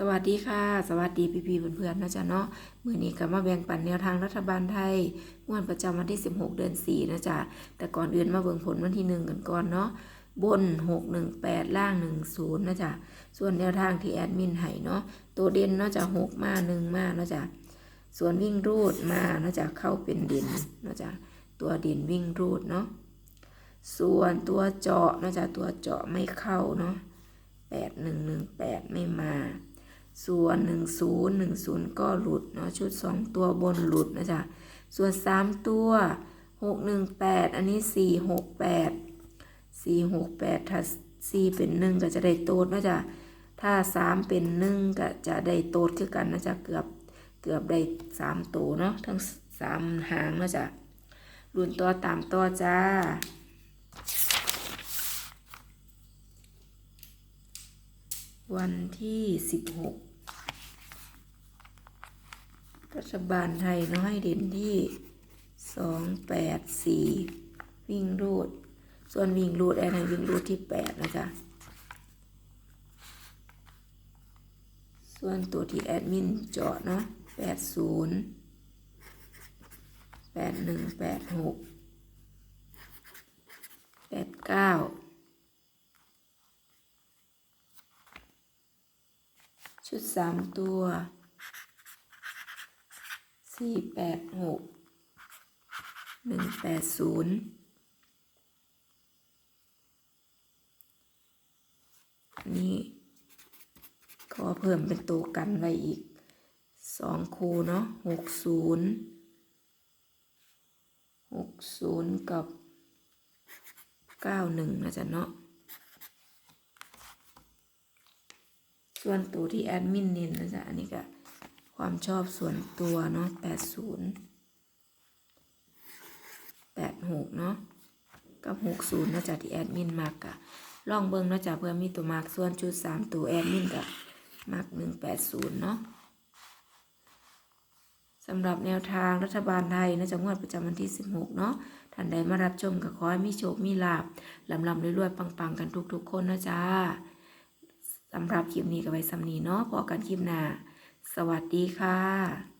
สวัสดีค่ะ สวัสดีพี่ๆเพื่อนๆนะจ๊ะเนาะมื้อนี้ก็มาแบ่งปันแนวทางรัฐบาลไทยงวดประจำวันที่ 16 เดือน 4 นะจ๊ะ แต่ก่อนอื่นมาเบิ่งผลวันที่ 1 กันก่อนเนาะบน 618 ล่าง 10 นะจ๊ะ ส่วนแนวทางที่แอดมินให้เนาะตัวเด่นเนาะจะ6มา 1 มาเนาะจ๊ะ ส่วนวิ่งรูดมาเนาะจ๊ะเข้าเป็นเด่นเนาะจ๊ะตัวเด่นวิ่งรูดเนาะส่วนตัวเจาะเนาะจ๊ะตัวเจาะไม่เข้าเนาะ8118 ไม่มา ส่วนหนึ่งศูนย์หนึ่งศูนย์ก็หลุดเนาะชุดสองตัวบนหลุดนะจ๊ะส่วนสามตัวหกหนึ่งแปดอันนี้สี่หกแปดสี่หกแปดถ้าสี่เป็นหนึ่งก็จะได้โตดนะจ๊ะถ้าสามเป็นหนึ่งก็จะได้โตดคือกันนะจ๊ะเกือบเกือบได้สามตัวเนาะทั้งสามหางนะจ๊ะรุ่นตัวตามตัวจ้าวันที่สิบหก รัฐบาลไทยนาะให้เด่นที่สองแปดสี่วิ่งรูด ส่วนวิ่งรูดแอนให้วิ่งรูดที่แปดนะจ๊ะส่วนตัวที่แอดมินเจาะเนาะแปดศูนย์แปดหนึ่งแปดหกแปดเก้าชุดสามตัว สี่แปดหกหนึ่งแปดศูนย์อันนี้ขอเพิ่มเป็นตัวกันไว้อีกสองคูเนาะหกศูนย์หกศูนย์กับเก้าหนึ่งนะจ๊ะเนาะส่วนตัวที่แอดมินเน้นนะจ๊ะอันนี้ก็ ความชอบส่วนตัวเนาะแปดศูนย์แปดหกเนาะกับหกศูนย์นะจ๊ะที่แอดมินมากกะลองเบิ่งนะจ๊ะเพื่อมีตัวมากส่วนชุดสามตัวแอดมินกับมากหนึ่งแปดศูนย์เนาะสำหรับแนวทางรัฐบาลไทยนะจ๊ะงวดประจำวันที่ 16 เนาะท่านใดมารับชมก็ขอให้มีโชค มีลาบลำลำรวยๆปังๆ กันทุกๆ คนนะจ๊ะสำหรับคลิปนี้ก็ไว้สำนีเนาะพอกันคลิปหน้า สวัสดีค่ะ